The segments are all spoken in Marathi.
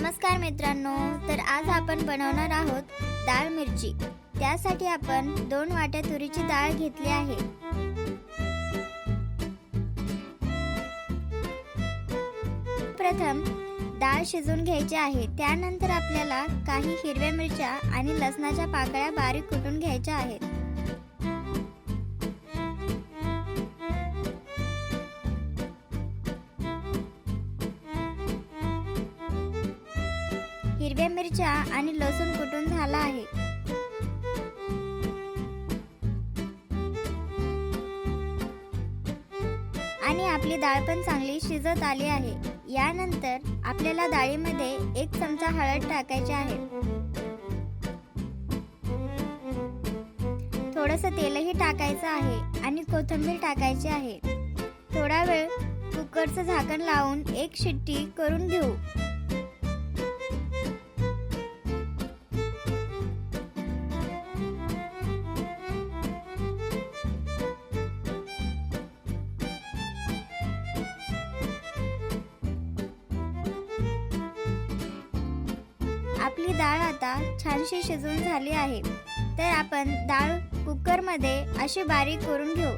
नमस्कार मित्रांनो तर आज आपण बनवणार आहोत डाळ मिरची. त्यासाठी आपण दोन वाट्या तुरीची डाळ घेतली आहे. प्रथम डाळ शिजून घ्यायची आहे. त्यानंतर आपल्याला काही हिरव्या मिरच्या आणि लसणाच्या पाकळ्या बारीक कुटून घ्यायच्या आहेत. हिरव्या मिरच्या आणि लसूण कुटून झाला आहे. आणि आपली डाळ पण चांगली शिजत आली आहे. यानंतर आपल्याला डाळीमध्ये एक चमचा हळद टाकायची आहे. थोडस तेलही टाकायचं आहे आणि कोथिंबीर टाकायची आहे. थोडा वेळ कुकरचं झाकण लावून एक शिट्टी करून घेऊ. आपली डाळ आता छानशी शिजून झाली आहे. तर आपण डाळ कुकरमध्ये अशी बारीक करून घेऊ.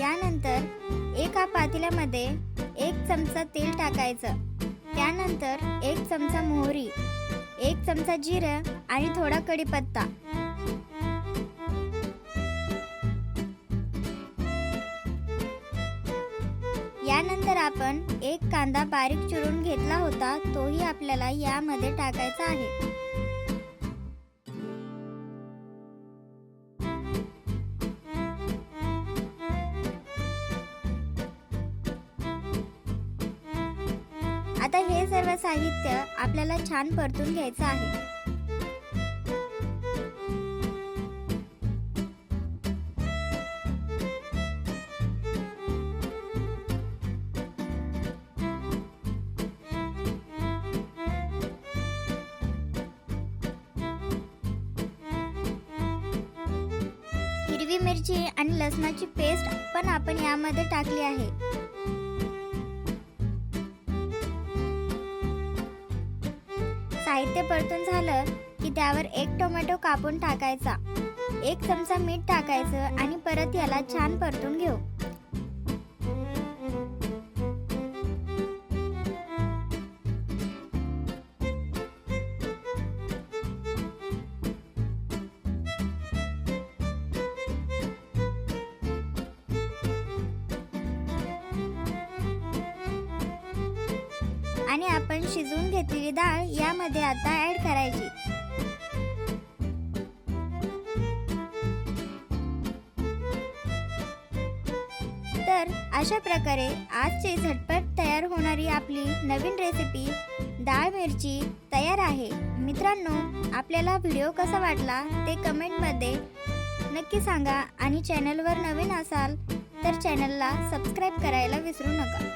यानंतर एका पातेल्यामध्ये एक चमचा तेल टाकायचं. त्यानंतर एक चमचा मोहरी एक चमचा जिरं आणि थोडा कढीपत्ता. यानंतर आपण एक कांदा बारीक चिरून घेतला होता तोही आपल्याला यामध्ये टाकायचा आहे. आता हे सर्व साहित्य आपल्याला छान परतून घ्यायचं आहे. हिरवी मिरची आणि लसणाची पेस्ट पण आपण यामध्ये टाकली आहे. साहित्य परतून झालं की त्यावर एक टोमॅटो कापून टाकायचा. एक चमचा मीठ टाकायचं आणि परत याला छान परतून घेऊ. आणि आपण शिजवून घेतलेली डाळ यामध्ये आता ऍड करायची. तर अशा प्रकारे आजची झटपट तयार होणारी आपली नवीन रेसिपी डाळ मिरची तयार आहे. मित्रांनो आपल्याला व्हिडिओ कसा वाटला ते कमेंटमध्ये नक्की सांगा आणि चॅनलवर नवीन असाल तर चॅनलला सबस्क्राईब करायला विसरू नका.